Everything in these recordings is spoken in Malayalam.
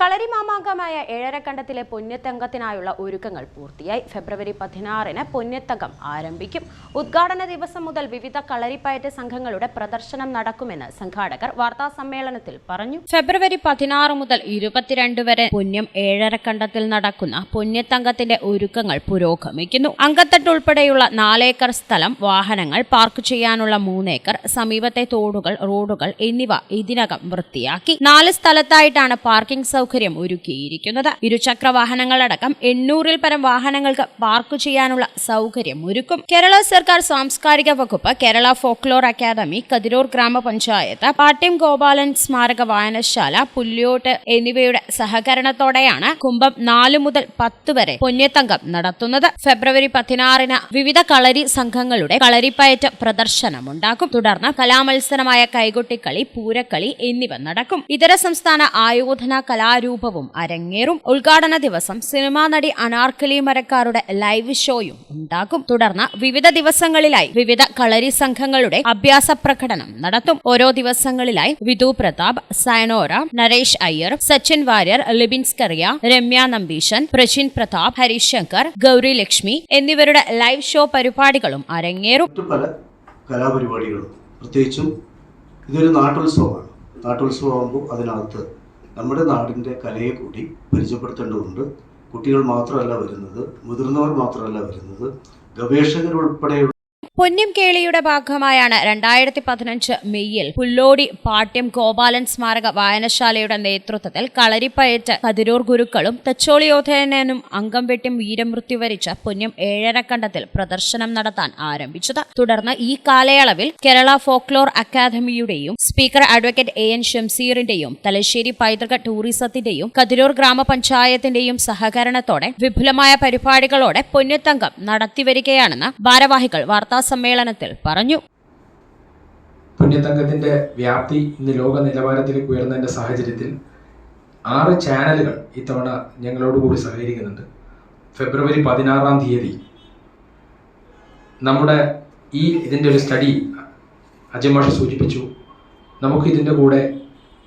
കളരി മാമാങ്കമായ ഏഴരക്കണ്ടത്തിലെ പൊന്നത്തങ്കത്തിനായുള്ള ഒരുക്കങ്ങൾ പൂർത്തിയായി. ഫെബ്രുവരി പതിനാറിന് പൊന്നത്തങ്കം ആരംഭിക്കും. ഉദ്ഘാടന ദിവസം മുതൽ വിവിധ കളരിപ്പയറ്റ് സംഘങ്ങളുടെ പ്രദർശനം നടക്കുമെന്ന് സംഘാടകർ വാർത്താസമ്മേളനത്തിൽ പറഞ്ഞു. ഫെബ്രുവരി പതിനാറ് മുതൽ ഇരുപത്തിരണ്ട് വരെ പുണ്യം ഏഴരക്കണ്ടത്തിൽ നടക്കുന്ന പൊന്നത്തങ്കത്തിന്റെ ഒരുക്കങ്ങൾ പുരോഗമിക്കുന്നു. അങ്കത്തട്ട് ഉൾപ്പെടെയുള്ള നാലേക്കർ സ്ഥലം വാഹനങ്ങൾ പാർക്ക് ചെയ്യാനുള്ള മൂന്നേക്കർ സമീപത്തെ തോടുകൾ റോഡുകൾ എന്നിവ ഇതിനകം വൃത്തിയാക്കി. നാല് സ്ഥലത്തായിട്ടാണ് പാർക്കിംഗ് സൗകര്യം ഒരുക്കിയിരിക്കുന്നത്. ഇരുചക്ര വാഹനങ്ങളടക്കം എണ്ണൂറിൽ പരം വാഹനങ്ങൾക്ക് പാർക്ക് ചെയ്യാനുള്ള സൗകര്യം ഒരുക്കും. കേരള സർക്കാർ സാംസ്കാരിക വകുപ്പ് കേരള ഫോക്ലോർ അക്കാദമി കതിരൂർ ഗ്രാമപഞ്ചായത്ത് പാട്ട്യം ഗോപാലൻ സ്മാരക വായനശാല പുല്യോട്ട് എന്നിവയുടെ സഹകരണത്തോടെയാണ് കുംഭം നാല് മുതൽ പത്ത് വരെ പൊന്നത്തങ്കം നടത്തുന്നത്. ഫെബ്രുവരി പതിനാറിന് വിവിധ കളരി സംഘങ്ങളുടെ കളരിപ്പയറ്റ് പ്രദർശനമുണ്ടാകും തുടർന്ന് കലാമത്സരമായ കൈകൊട്ടിക്കളി പൂരക്കളി എന്നിവ നടക്കും. ഇതര സംസ്ഥാന ആയോധന കലാരൂപവും അരങ്ങേറും. ഉദ്ഘാടന ദിവസം സിനിമാ നടി അനാർക്കലി മരക്കാരുടെ ലൈവ് ഷോയും ഉണ്ടാകും. തുടർന്ന് വിവിധ ദിവസങ്ങളിലായി വിവിധ കളരി സംഘങ്ങളുടെ അഭ്യാസ പ്രകടനം നടത്തും. ഓരോ ദിവസങ്ങളിലായി വിധു പ്രതാപ് സയനോര നരേഷ് അയ്യർ സച്ചിൻ വാര്യർ ലിബിൻസ്കറിയ രമ്യ നമ്പീശൻ പ്രജിൻ പ്രതാപ് ഹരിശങ്കർ ഗൗരി ലക്ഷ്മി എന്നിവരുടെ ലൈവ് ഷോ പരിപാടികളും അരങ്ങേറും. പല കലാപരിപാടികളും. പ്രത്യേകിച്ചും ഇതൊരു നാട്ടുത്സവമാണ്. നാട്ടുത്സവമാകുമ്പോൾ അതിനകത്ത് നമ്മുടെ നാടിന്റെ കലയെ കൂടി പരിചയപ്പെടുത്തേണ്ടതുണ്ട്. കുട്ടികൾ മാത്രമല്ല വരുന്നത് മുതിർന്നവർ മാത്രമല്ല വരുന്നത് ഗവേഷകരുൾപ്പെടെയുള്ള പൊന്നം കേളിയുടെ ഭാഗമായാണ് രണ്ടായിരത്തി പതിനഞ്ച് മെയ്യിൽ പുല്ലോടി പാട്യം ഗോപാലൻ സ്മാരക വായനശാലയുടെ നേതൃത്വത്തിൽ കളരിപ്പയറ്റ് കതിരൂർ ഗുരുക്കളും തച്ചോളിയോധനും അംഗം വെട്ടി വീരമൃത്യു വരിച്ച പൊന്നിം ഏഴരക്കണ്ടത്തിൽ പ്രദർശനം നടത്താൻ ആരംഭിച്ചത്. തുടർന്ന് ഈ കാലയളവിൽ കേരള ഫോക്ലോർ അക്കാദമിയുടെയും സ്പീക്കർ അഡ്വക്കേറ്റ് എ എൻ ഷംസീറിന്റെയും തലശ്ശേരി പൈതൃക ടൂറിസത്തിന്റെയും കതിരൂർ ഗ്രാമപഞ്ചായത്തിന്റെയും സഹകരണത്തോടെ വിപുലമായ പരിപാടികളോടെ പൊന്നത്തങ്കം നടത്തിവരികയാണെന്ന് ഭാരവാഹികൾ വാർത്താ സമ്മേളനത്തിൽ പറഞ്ഞു. പുണ്യതങ്കത്തിന്റെ വ്യാപ്തി ഇന്ന് ലോക നിലവാരത്തിലേക്ക് ഉയർന്നതിന്റെ സാഹചര്യത്തിൽ ആറ് ചാനലുകൾ ഇത്തവണ ഞങ്ങളോട് കൂടി സഹകരിക്കുന്നുണ്ട്. ഫെബ്രുവരി പതിനാറാം തീയതി നമ്മുടെ ഈ ഇതിന്റെ ഒരു സ്റ്റഡി അജമാഷ സൂചിപ്പിച്ചു. നമുക്ക് ഇതിന്റെ കൂടെ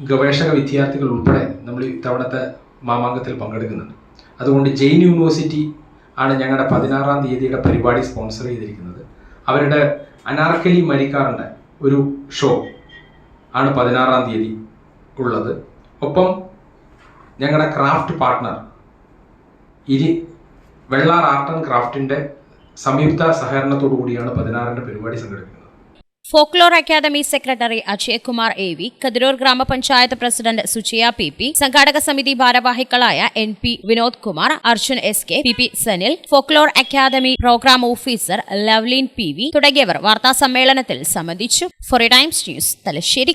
ഗവേഷക വിദ്യാർത്ഥികൾ ഉൾപ്പെടെ നമ്മൾ ഇത്തവണത്തെ മാമാങ്കത്തിൽ പങ്കെടുക്കുന്നുണ്ട്. അതുകൊണ്ട് ജെയിൻ യൂണിവേഴ്സിറ്റി ആണ് ഞങ്ങളുടെ പതിനാറാം തീയതിയുടെ പരിപാടി സ്പോൺസർ ചെയ്തിരിക്കുന്നത്. അവരുടെ അനാർക്കലി മരിക്കാറിന്റെ ഒരു ഷോ ആണ് പതിനാറാം തീയതി ഉള്ളത്. ഒപ്പം ഞങ്ങളുടെ ക്രാഫ്റ്റ് പാർട്ട്ണർ ഇരി വെള്ളാർ ആർട്ട് ആൻഡ് ക്രാഫ്റ്റിന്റെ സംയുക്ത സഹകരണത്തോടു കൂടിയാണ് പതിനാറിന്റെ പരിപാടി സംഘടിപ്പിക്കുന്നത്. Folklore academy secretary Ajayakumar A V Kathiroor ഗ്രാമപഞ്ചായത്ത് പ്രസിഡന്റ് സുചിയ പി പി സംഘാടക സമിതി ഭാരവാഹികളായ N P Vinod Kumar Arjun S K P P Sanil folklore academy programme officer Lovelin P V തുടങ്ങിയവർ വാർത്താ സമ്മേളനത്തിൽ സംബന്ധിച്ചു. ഫോറി Times news Thalassery